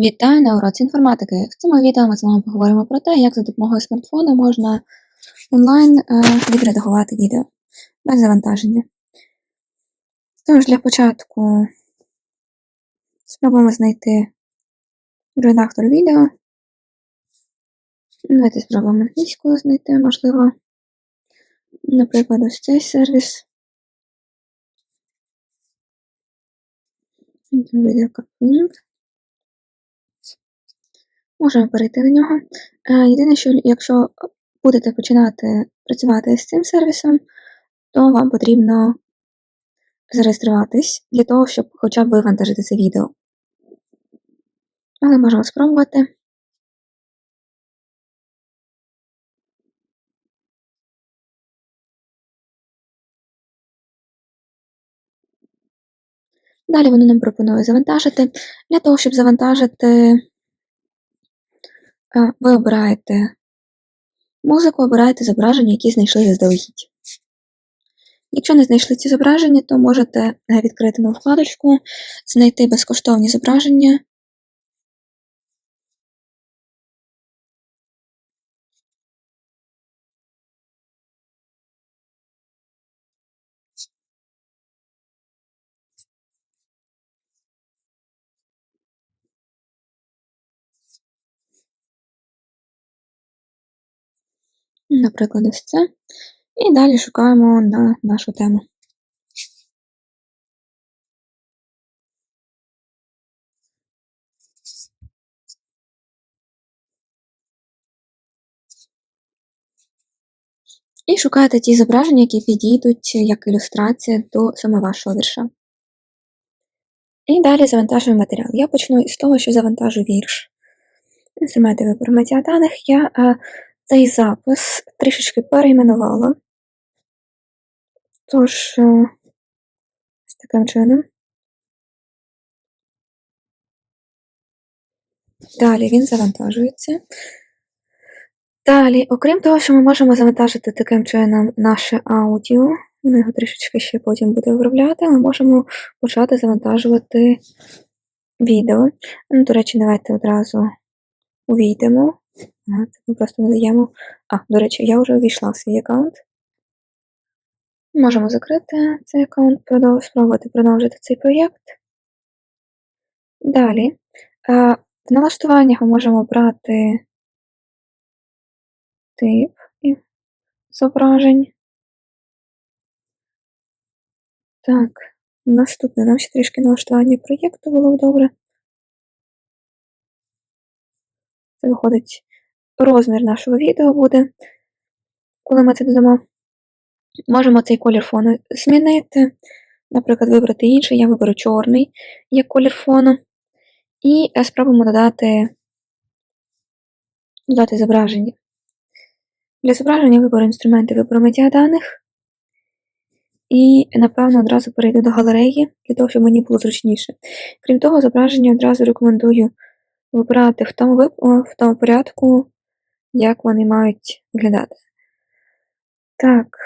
Вітаю на уроці інформатики. В цьому відео ми з вами поговоримо про те, як за допомогою смартфону можна онлайн е, відредагувати відео без завантаження. Тож для початку спробуємо знайти редактор відео. Давайте спробуємо англійською знайти, можливо. Наприклад, ось цей сервіс. Відеокапінг. Можемо перейти на нього. Е, Єдине, що якщо будете починати працювати з цим сервісом, то вам потрібно зареєструватись для того, щоб хоча б вивантажити це відео. Але можемо спробувати. Далі воно нам пропонує завантажити. Для того, щоб завантажити, ви обираєте музику, обираєте зображення, які знайшли заздалегідь. Якщо не знайшли ці зображення, то можете е, відкрити нову вкладочку, знайти безкоштовні зображення. Наприклад, ось це. І далі шукаємо на нашу тему. І шукаєте ті зображення, які підійдуть як ілюстрація до саме вашого вірша. І далі завантажую матеріал. Я почну із того, що завантажу вірш. Інструменти вибору медіаданих. Я а, цей запис трішечки перейменувала. Тож, а, ось таким чином. Далі він завантажується. Далі, окрім того, що ми можемо завантажити таким чином наше аудіо, воно його трішечки ще потім буде обробляти, ми можемо почати завантажувати відео. Ну, До речі, давайте одразу увійдемо. Ага, ми просто надаємо. А, до речі, я вже увійшла в свій аккаунт. Можемо закрити цей аккаунт, продов... спробувати продовжити цей проєкт. Далі. В налаштуваннях ми можемо брати тип зображень. Так, наступне нам ще трішки налаштування проєкту було б добре. Це виходить розмір нашого відео буде, коли ми це додамо. Можемо цей колір фону змінити. Наприклад, вибрати інший, я виберу чорний як колір фону. І спробуємо додати, додати зображення. Для зображення виберу інструменти вибору медіаданих. І, напевно, одразу перейду до галереї, для того, щоб мені було зручніше. Крім того, зображення одразу рекомендую вибирати в тому, в тому порядку, як вони мають виглядати. Так.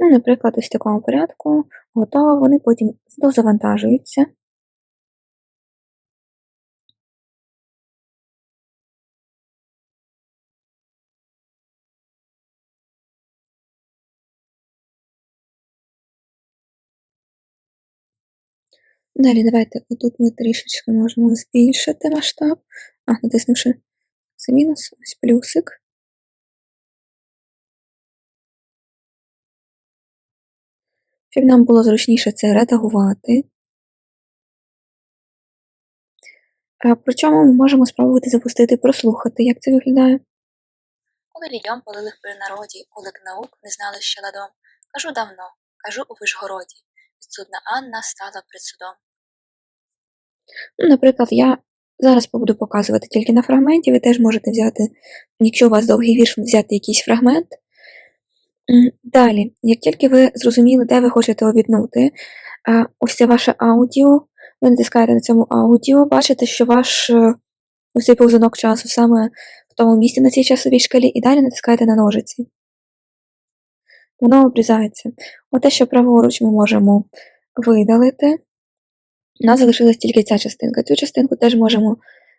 Ну, наприклад, ось в такому порядку готово, вони потім дозавантажуються. Далі давайте отут ми трішечки можемо збільшити масштаб. А, натиснувши це мінус, ось плюсик. Щоб нам було зручніше це редагувати. Причому ми можемо спробувати запустити прослухати, як це виглядає. Коли лільом полили при народі, улик наук не знали ще ладом. Кажу давно, кажу у Вишгороді, підсудна Анна стала пред судом. Ну, Наприклад, я зараз буду показувати тільки на фрагменті, ви теж можете взяти, якщо у вас довгий вірш, взяти якийсь фрагмент. Далі, як тільки ви зрозуміли, де ви хочете обітнути, Е, ось це ваше аудіо. Ви натискаєте на цьому аудіо, бачите, що ваш е, ось цей повзунок часу саме в тому місці на цій часовій шкалі, і далі натискаєте на ножиці. Воно обрізається. Оте, що праворуч ми можемо видалити. У нас залишилась тільки ця частинка. Цю частинку теж можемо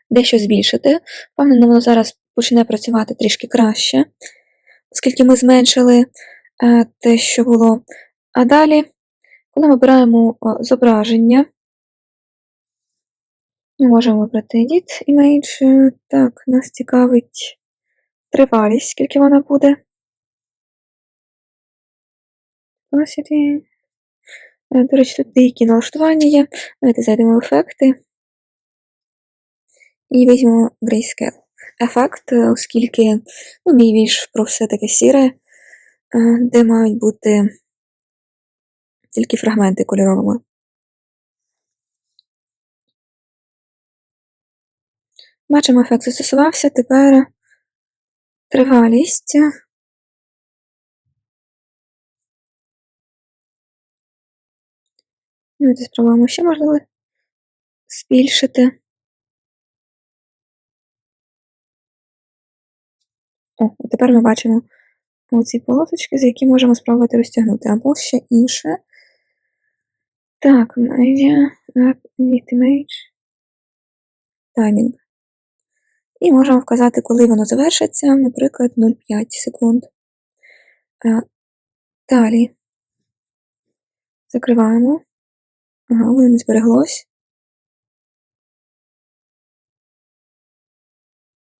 дещо збільшити. Впевнено, воно зараз почне працювати трішки краще, оскільки ми зменшили е, те, що було. А далі, коли ми обираємо зображення, ми можемо вибрати Edit Image. Е, Так, нас цікавить тривалість, скільки вона буде. Opacity. Е, До речі, тут деякі налаштування є. Давайте зайдемо в ефекти. І візьмемо Grayscale. Ефект, е, оскільки ну, мій більш про все таке сіре, е, де мають бути тільки фрагменти кольоровими. Бачимо, ефект застосувався. Тепер тривалість. Давайте спробуємо ще можливо збільшити. О, тепер ми бачимо оці полосочки, за які можемо спробувати розтягнути, або ще інше. Так, media, edit image, timing. І можемо вказати, коли воно завершиться, наприклад, 0,5 секунд. Е, Далі закриваємо. Ага, воно не збереглось.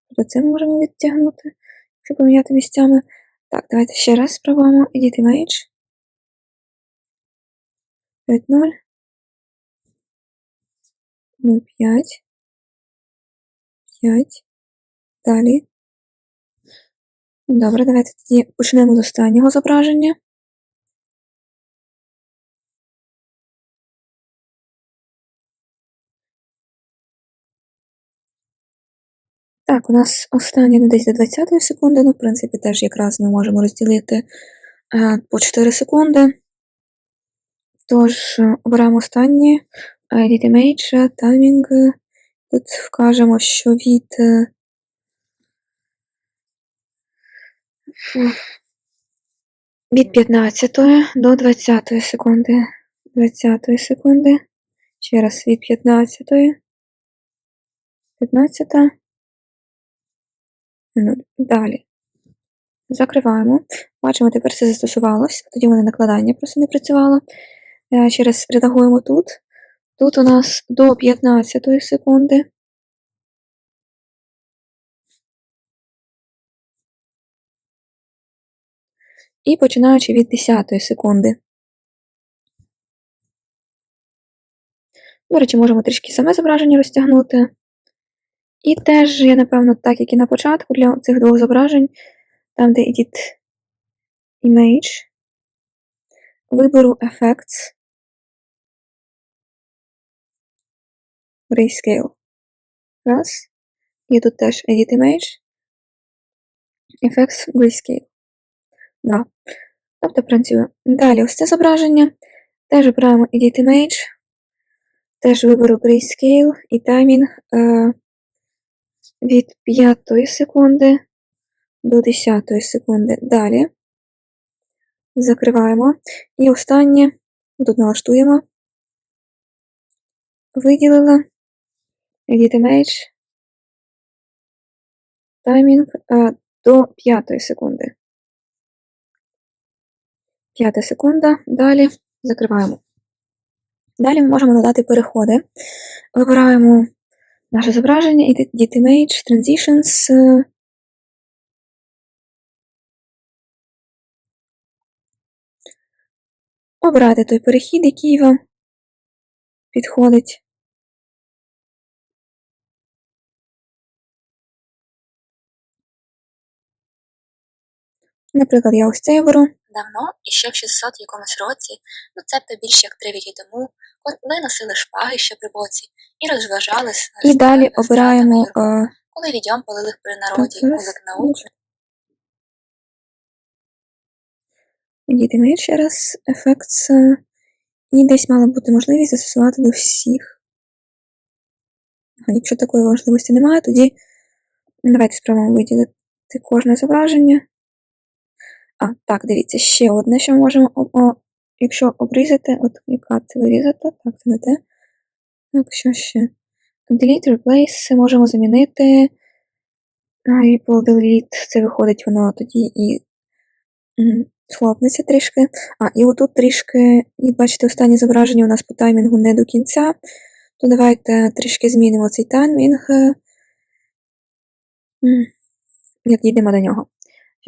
Тобто це ми можемо відтягнути, щоб поміняти місцями. Так, давайте ще раз спробуємо. Edit image. 5.0. 0,5. 5. Далі. Добре, давайте тоді почнемо з останнього зображення. Так, у нас останнє десь до 20 секунди, ну, в принципі, теж якраз ми можемо розділити е, по 4 секунди. Тож, е, обираємо останнє. Image, е, таймінг. Тут вкажемо, що від від 15 до 20 секунди. 20 секунди. Ще раз від 15. 15. Далі. Закриваємо. Бачимо, тепер все застосувалось. Тоді в мене накладання просто не працювало. Ще раз редагуємо тут. Тут у нас до 15 секунди. І починаючи від 10 секунди. До речі, можемо трішки саме зображення розтягнути. І теж я, напевно, так як і на початку для цих двох зображень, там, де Edit Image, виберу Effects, Grayscale. Раз. І тут теж Edit Image, Effects, Grayscale. Два. Тобто працює. Далі ось це зображення. Теж обираємо Edit Image, теж виберу Grayscale і таймінг е, від 5 секунди до 10 секунди. Далі закриваємо. І останнє тут налаштуємо. Виділила Edit Image, таймінг е, до 5 секунди. 5 секунда. Далі закриваємо. Далі ми можемо додати переходи. Вибираємо наше зображення, Edit Image, Transitions. е, Обирайте той перехід, який вам підходить. Наприклад, я ось цей беру. Давно, і ще в 600 якомусь році, ну цебто більше як три віки тому, коли носили шпаги ще при боці і розважались І далі обираємо коли відьом полилих при народі, кулик наук, Image ще раз, Effects, е, І десь мала бути можливість застосувати до всіх. А якщо такої можливості немає, тоді давайте спробуємо виділити кожне зображення. А, так, дивіться, ще одне, що ми можемо, о, якщо обрізати, от яка це вирізати, так, це не те. Так, що ще? Delete, replace можемо замінити. Ripple delete, це виходить воно тоді і м, хлопнеться трішки. А, і отут трішки, і бачите, останнє зображення у нас по таймінгу не до кінця. То давайте трішки змінимо цей таймінг. Як дійдемо до нього.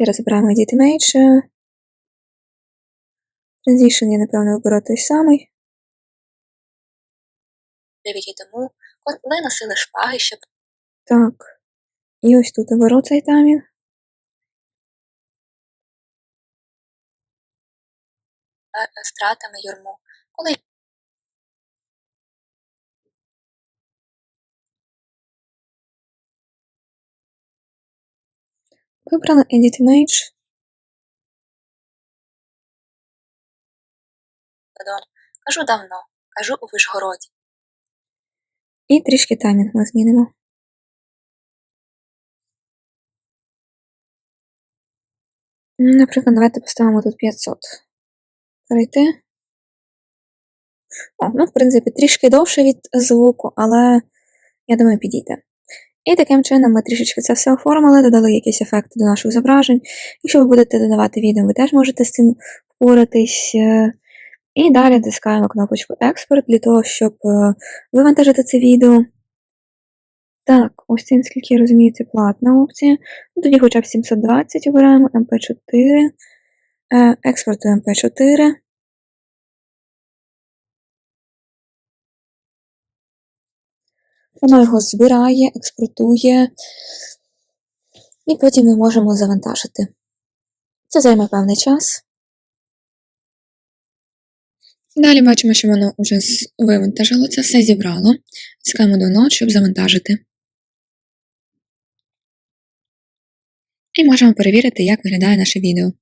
Ще раз обираємо Edit Image. е, Transition я, напевно, виберу той самий. Дев'яті тому коли носили шпаги, щоб Так. І ось тут оберу цей таймінг. е, стратами юрму. Коли Вибрала Edit Image. додому. Кажу давно, кажу у Вишгороді. І трішки таймінг ми змінимо. Наприклад, давайте поставимо тут 500. Перейти. О, ну, в принципі, трішки довше від звуку, але я думаю, підійде. І таким чином ми трішечки це все оформили, додали якісь ефекти до наших зображень. Якщо ви будете додавати відео, ви теж можете з цим впоратись. е, І далі натискаємо кнопочку Експорт для того, щоб е, вивантажити це відео. Так, ось це, наскільки я розумію, це платна опція. Ну, тоді хоча б 720 обираємо MP4, е, експортуємо MP4. Воно його збирає, експортує, і потім ми можемо завантажити. Це займе певний час. Далі бачимо, що воно вже вивантажило, це все зібрало. Чекаємо до ночі, щоб завантажити. І можемо перевірити, як виглядає наше відео.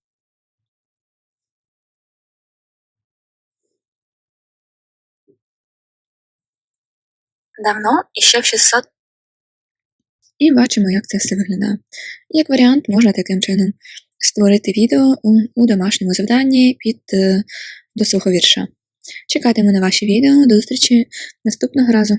Давно і ще в 600 І бачимо, як це все виглядає. Як варіант, можна таким чином створити відео у, домашньому завданні під е, до свого вірша. Чекатиму на ваші відео. До зустрічі наступного разу.